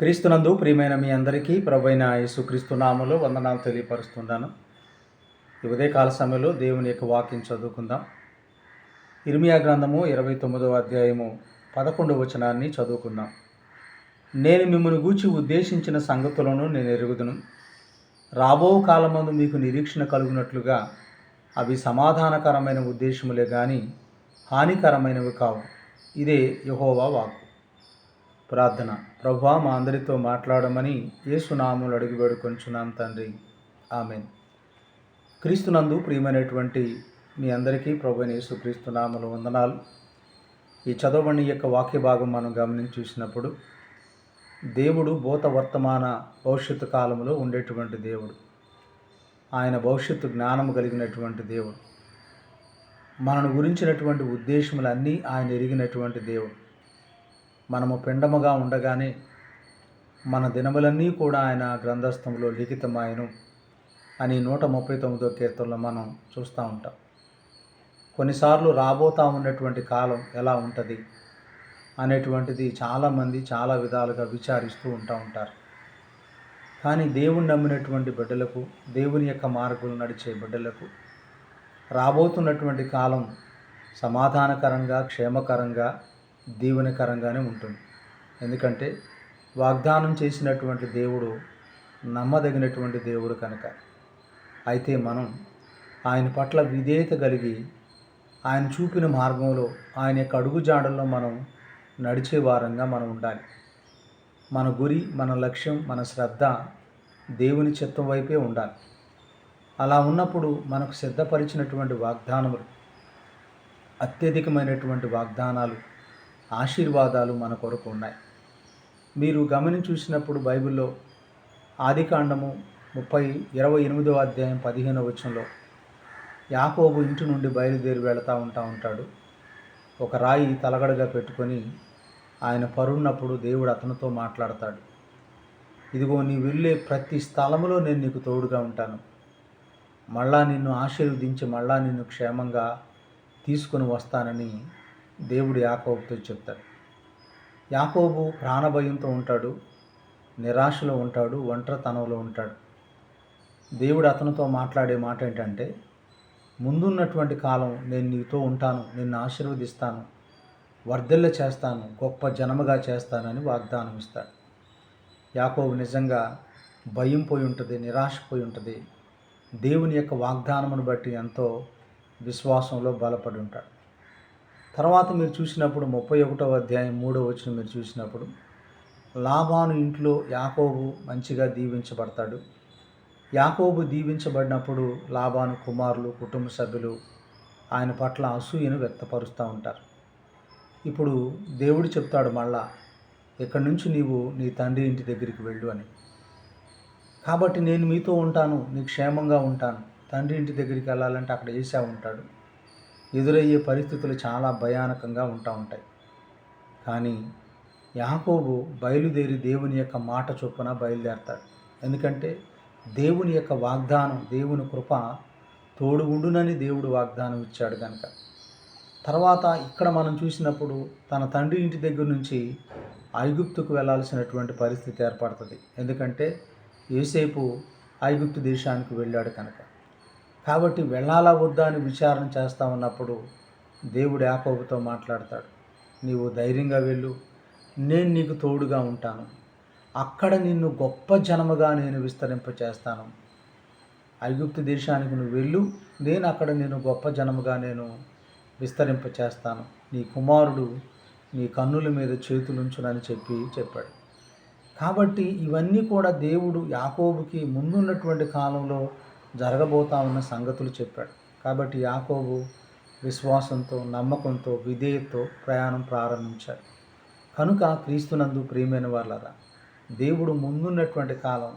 క్రీస్తునందు ప్రియమైన మీ అందరికీ ప్రభైన యేసుక్రీస్తు నామలో వందనాలు తెలియపరుస్తున్నాను. ఈ ఉదయకాల సమయంలో దేవుని యొక్క వాక్యం చదువుకుందాం. ఇర్మియా గ్రంథము ఇరవై తొమ్మిదవ అధ్యాయము పదకొండవ వచనాన్ని చదువుకుందాం. నేను మిమ్మల్ని గూర్చి ఉద్దేశించిన సంగతులను నేను ఎరుగుదును. రాబో కాలమందు మీకు నిరీక్షణ కలుగునట్లుగా అవి సమాధానకరమైన ఉద్దేశములే కానీ హానికరమైనవి కావు. ఇదే యహోవా వాక్కు. ప్రార్థన. ప్రభా మా అందరితో మాట్లాడమని యేసునాములు అడిగి వేడుకొంచున్నాం తండ్రి. ఆమెన్. క్రీస్తునందు ప్రియమైనటువంటి మీ అందరికీ ప్రభు యేసు క్రీస్తునాములు వందనాలు. ఈ చదవని యొక్క వాక్య భాగం మనం గమనించి చూసినప్పుడు దేవుడు భూత వర్తమాన భవిష్యత్తు కాలంలో ఉండేటువంటి దేవుడు. ఆయన భవిష్యత్తు జ్ఞానం కలిగినటువంటి దేవుడు. మనను గురించినటువంటి ఉద్దేశములన్నీ ఆయన ఎరిగినటువంటి దేవుడు. మనము పిండముగా ఉండగానే మన దినములన్నీ కూడా ఆయన గ్రంథస్థంలో లిఖితమాయను అని నూట ముప్పై తొమ్మిదో కీర్తనలో మనం చూస్తూ ఉంటాం. కొన్నిసార్లు రాబోతా ఉన్నటువంటి కాలం ఎలా ఉంటుంది అనేటువంటిది చాలామంది చాలా విధాలుగా విచారిస్తూ ఉంటా ఉంటారు. కానీ దేవుని నమ్మినటువంటి బిడ్డలకు దేవుని యొక్క మార్గంలో నడిచే బిడ్డలకు రాబోతున్నటువంటి కాలం సమాధానకరంగా క్షేమకరంగా దీవెనకరంగానే ఉంటుంది. ఎందుకంటే వాగ్దానం చేసినటువంటి దేవుడు నమ్మదగినటువంటి దేవుడు కనుక. అయితే మనం ఆయన పట్ల విధేయత కలిగి ఆయన చూపిన మార్గంలో ఆయన యొక్క అడుగుజాడల్లో మనం నడిచే వారంగా మనం ఉండాలి. మన గురి మన లక్ష్యం మన శ్రద్ధ దేవుని చిత్తం వైపే ఉండాలి. అలా ఉన్నప్పుడు మనకు సిద్ధపరిచినటువంటి వాగ్దానములు అత్యధికమైనటువంటి వాగ్దానాలు ఆశీర్వాదాలు మన కొరకు ఉన్నాయి. మీరు గమని చూసినప్పుడు బైబిల్లో ఆదికాండము ముప్పై ఇరవై ఎనిమిదవ అధ్యాయం పదిహేనవ వచనంలో యాకోబు ఇంటి నుండి బయలుదేరి వెళతా ఉంటా ఉంటాడు. ఒక రాయి తలగడగా పెట్టుకొని ఆయన పరున్నప్పుడు దేవుడు అతనితో మాట్లాడతాడు. ఇదిగో నీ వెళ్ళే ప్రతి స్థలములో నేను నీకు తోడుగా ఉంటాను. మళ్ళా నిన్ను ఆశీర్వదించి మళ్ళా నిన్ను క్షేమంగా తీసుకుని వస్తానని దేవుడు యాకోబుతో చెప్తాడు. యాకోబు ప్రాణభయంతో ఉంటాడు నిరాశలో ఉంటాడు ఒంటరితనంలో ఉంటాడు. దేవుడు అతనితో మాట్లాడే మాట ఏంటంటే ముందున్నటువంటి కాలం నేను నీతో ఉంటాను నిన్ను ఆశీర్వదిస్తాను వర్ధిల్ల చేస్తాను గొప్ప జనముగా చేస్తానని వాగ్దానం ఇస్తాడు. యాకోబు నిజంగా భయం పోయి ఉంటుంది నిరాశ పోయి ఉంటుంది. దేవుని యొక్క వాగ్దానమును బట్టి ఎంతో విశ్వాసంలో బలపడి ఉంటాడు. తర్వాత మీరు చూసినప్పుడు ముప్పై ఒకటవ అధ్యాయం మూడో వచ్చిన మీరు చూసినప్పుడు లాభాను ఇంట్లో యాకోబు మంచిగా దీవించబడతాడు. యాకోబు దీవించబడినప్పుడు లాభాను కుమారులు కుటుంబ సభ్యులు ఆయన పట్ల అసూయను వ్యక్తపరుస్తూ ఉంటారు. ఇప్పుడు దేవుడు చెప్తాడు మళ్ళా ఇక్కడి నుంచి నీవు నీ తండ్రి ఇంటి దగ్గరికి వెళ్ళు అని. కాబట్టి నేను మీతో ఉంటాను నీ క్షేమంగా ఉంటాను. తండ్రి ఇంటి దగ్గరికి వెళ్ళాలంటే అక్కడ ఏసా ఉంటాడు ఎదురయ్యే పరిస్థితులు చాలా భయానకంగా ఉంటా ఉంటాయి. కానీ యాకోబు బయలుదేరి దేవుని యొక్క మాట చొప్పున బయలుదేరతాడు. ఎందుకంటే దేవుని యొక్క వాగ్దానం దేవుని కృప తోడు ఉండునని దేవుడు వాగ్దానం ఇచ్చాడు కనుక తర్వాత ఇక్కడ మనం చూసినప్పుడు తన తండ్రి ఇంటి దగ్గర నుంచి ఐగుప్తుకు వెళ్ళాల్సినటువంటి పరిస్థితి ఏర్పడుతుంది. ఎందుకంటే ఏసేపు ఐగుప్తు దేశానికి వెళ్ళాడు కనుక. కాబట్టి వెళ్ళాలా వద్దా అని విచారణ చేస్తా ఉన్నప్పుడు దేవుడు యాకోబుతో మాట్లాడతాడు నీవు ధైర్యంగా వెళ్ళు. నేను నీకు తోడుగా ఉంటాను. అక్కడ నిన్ను గొప్ప జనముగా నేను విస్తరింపచేస్తాను. ఐగుప్తు దేశానికి నువ్వు వెళ్ళు. నేను అక్కడ నేను గొప్ప జనముగా నేను విస్తరింపచేస్తాను. నీ కుమారుడు నీ కన్నుల మీద చేతులుంచునని చెప్పి చెప్పాడు. కాబట్టి ఇవన్నీ కూడా దేవుడు యాకోబుకి ముందున్నటువంటి కాలంలో జరగబోతా ఉన్న సంగతులు చెప్పాడు. కాబట్టి యాకోబు విశ్వాసంతో నమ్మకంతో విధేయతో ప్రయాణం ప్రారంభించాడు. కనుక క్రీస్తునందు ప్రియమైన వాళ్ళరా దేవుడు ముందున్నటువంటి కాలం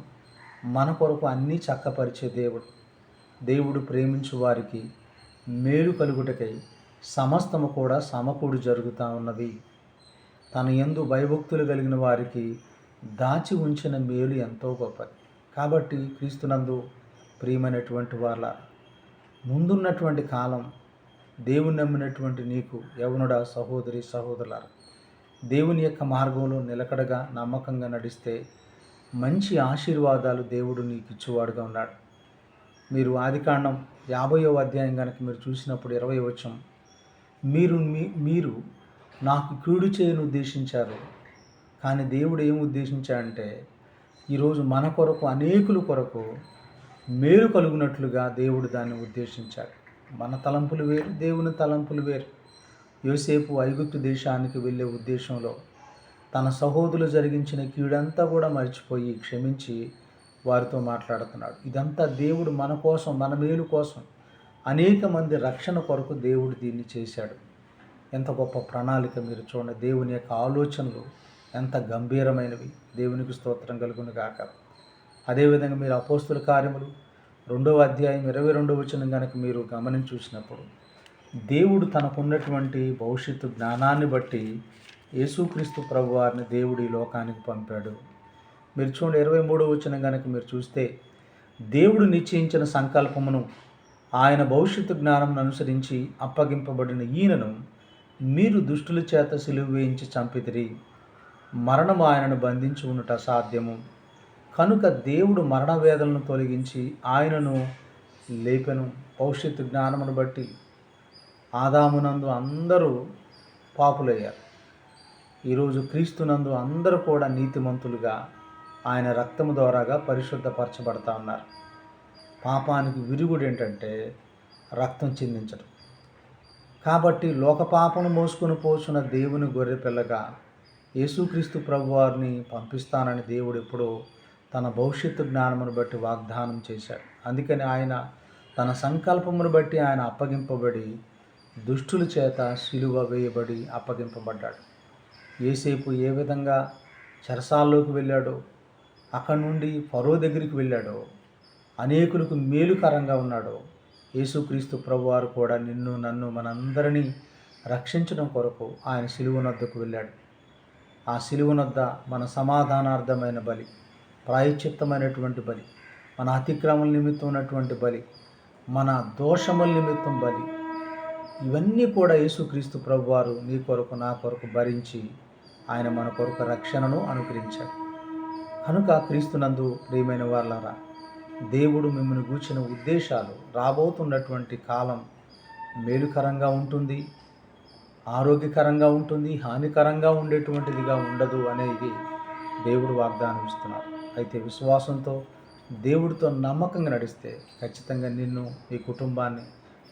మన కొరకు అన్నీ చక్కపరిచే దేవుడు. దేవుడు ప్రేమించు వారికి మేలు కలుగుటకై సమస్తము కూడా సమకూడు జరుగుతూ ఉన్నది. తన ఎందు భయభక్తులు కలిగిన వారికి దాచి ఉంచిన మేలు ఎంతో గొప్పది. కాబట్టి క్రీస్తునందు ప్రియమైనటువంటి వాళ్ళ ముందున్నటువంటి కాలం దేవుని నమ్మినటువంటి నీకు యవనుడా సహోదరి సహోదరులారా దేవుని యొక్క మార్గంలో నిలకడగా నమ్మకంగా నడిస్తే మంచి ఆశీర్వాదాలు దేవుడు నీకు ఇచ్చేవాడుగా ఉన్నాడు. మీరు ఆదికాండం యాభయో అధ్యాయం కనుక మీరు చూసినప్పుడు ఇరవై వచ్చం మీరు మీ మీరు నాకు కీడు చేయను ఉద్దేశించారు కానీ దేవుడు ఏం ఉద్దేశించాడంటే ఈరోజు మన కొరకు అనేకుల కొరకు మేలు కలుగునట్లుగా దేవుడు దాన్ని ఉద్దేశించాడు. మన తలంపులు వేరు దేవుని తలంపులు వేరు. యోసేపు ఐగుప్తు దేశానికి వెళ్ళే ఉద్దేశంలో తన సహోదరులు జరిగించిన కీడంతా కూడా మర్చిపోయి క్షమించి వారితో మాట్లాడుతున్నాడు. ఇదంతా దేవుడు మన కోసం మన మేలు కోసం అనేక మంది రక్షణ కొరకు దేవుడు దీన్ని చేశాడు. ఎంత గొప్ప ప్రణాళిక మీరు చూడండి. దేవుని యొక్క ఆలోచనలు ఎంత గంభీరమైనవి. దేవునికి స్తోత్రం కలుగును కాక అదేవిధంగా మీరు అపోస్తుల కార్యములు రెండవ అధ్యాయం ఇరవై రెండవ వచ్చిన కనుక మీరు గమనించి చూసినప్పుడు దేవుడు తనకున్నటువంటి భవిష్యత్తు జ్ఞానాన్ని బట్టి యేసుక్రీస్తు ప్రభు వారిని దేవుడు ఈ లోకానికి పంపాడు. మీరు చూడండి ఇరవై మూడవ వచ్చిన కనుక మీరు చూస్తే దేవుడు నిశ్చయించిన సంకల్పమును ఆయన భవిష్యత్తు జ్ఞానంను అనుసరించి అప్పగింపబడిన ఈయనను మీరు దుష్టుల చేత సిలువ వేయించి చంపితిరి. మరణం ఆయనను బంధించి ఉన్నట అసాధ్యము. కనుక దేవుడు మరణ వేదనను తొలగించి ఆయనను లేపెను. భవిష్యత్తు జ్ఞానమును బట్టి ఆదామునందు అందరూ పాపులయ్యారు. ఈరోజు క్రీస్తునందు అందరూ కూడా నీతిమంతులుగా ఆయన రక్తము ద్వారాగా పరిశుద్ధపరచబడతా ఉన్నారు. పాపానికి విరుగుడు ఏంటంటే రక్తం చిందించడం. కాబట్టి లోక పాపను మోసుకొని పోసిన దేవుని గొర్రె పిల్లగా యేసుక్రీస్తు ప్రభువారిని పంపిస్తానని దేవుడు ఎప్పుడో తన భవిష్యత్తు జ్ఞానమును బట్టి వాగ్దానం చేశాడు. అందుకని ఆయన తన సంకల్పమును బట్టి ఆయన అప్పగింపబడి దుష్టుల చేత సిలువ వేయబడి అప్పగింపబడ్డాడు. ఏసేపు ఏ విధంగా చెరసాల్లోకి వెళ్ళాడో అక్కడి నుండి ఫరో దగ్గరికి వెళ్ళాడో అనేకులకు మేలుకరంగా ఉన్నాడో యేసుక్రీస్తు ప్రభువారు కూడా నిన్ను నన్ను మనందరినీ రక్షించడం కొరకు ఆయన సిలువనొద్దకు వెళ్ళాడు. ఆ సిలువనొద్ద మన సమాధానార్థమైన బలి. ప్రాయచిత్తమైనటువంటి బలి మన అతిక్రమల నిమిత్తం ఉన్నటువంటి బలి మన దోషముల నిమిత్తం బలి ఇవన్నీ కూడా యేసుక్రీస్తు ప్రభువారు నీ కొరకు నా కొరకు భరించి ఆయన మన కొరకు రక్షణను అనుగ్రహించాడు. కనుక క్రీస్తునందు ప్రియమైన వాళ్ళారా దేవుడు మిమ్మల్ని గూర్చిన ఉద్దేశాలు రాబోతున్నటువంటి కాలం మేలుకరంగా ఉంటుంది ఆరోగ్యకరంగా ఉంటుంది హానికరంగా ఉండేటువంటిదిగా ఉండదు అనేది దేవుడు వాగ్దానం ఇస్తున్నారు అయితే విశ్వాసంతో దేవుడితో నమ్మకంగా నడిస్తే ఖచ్చితంగా నిన్ను మీ కుటుంబాన్ని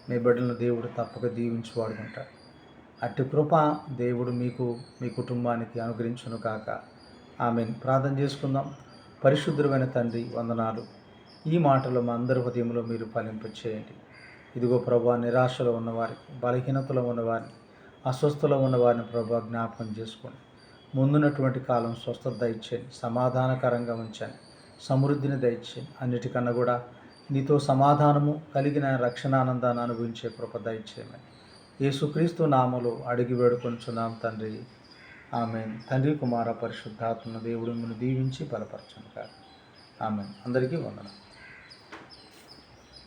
మీ బిడ్డలను దేవుడు తప్పక దీవించి వాడుకుంటాడు అట్టి కృప దేవుడు మీకు మీ కుటుంబానికి అనుగ్రహించును కాక ఆమె ప్రార్థన చేసుకుందాం. పరిశుద్ధమైన తండ్రి వందనాలు. ఈ మాటలు మా అందరి హృదయంలో మీరు ఫలింపచేయండి ఇదిగో ప్రభా నిరాశలో ఉన్నవారికి బలహీనతలో ఉన్నవారిని అస్వస్థలో ఉన్నవారిని ప్రభా జ్ఞాపకం చేసుకోండి. ముందున్నటువంటి కాలం స్వస్థత దయచేయండి సమాధానకరంగా ఉంచండి సమృద్ధిని దయచేయండి. అన్నిటికన్నా కూడా నీతో సమాధానము కలిగిన రక్షణ ఆనందాన్ని అనుభవించే కృప దయచేయమని యేసుక్రీస్తు నామలు అడిగి వేడుకొంచున్నాం తండ్రి. ఆమె తండ్రి కుమార పరిశుద్ధాత్మ దేవుడు దీవించి బలపరచను కాదు ఆమె అందరికీ వందనం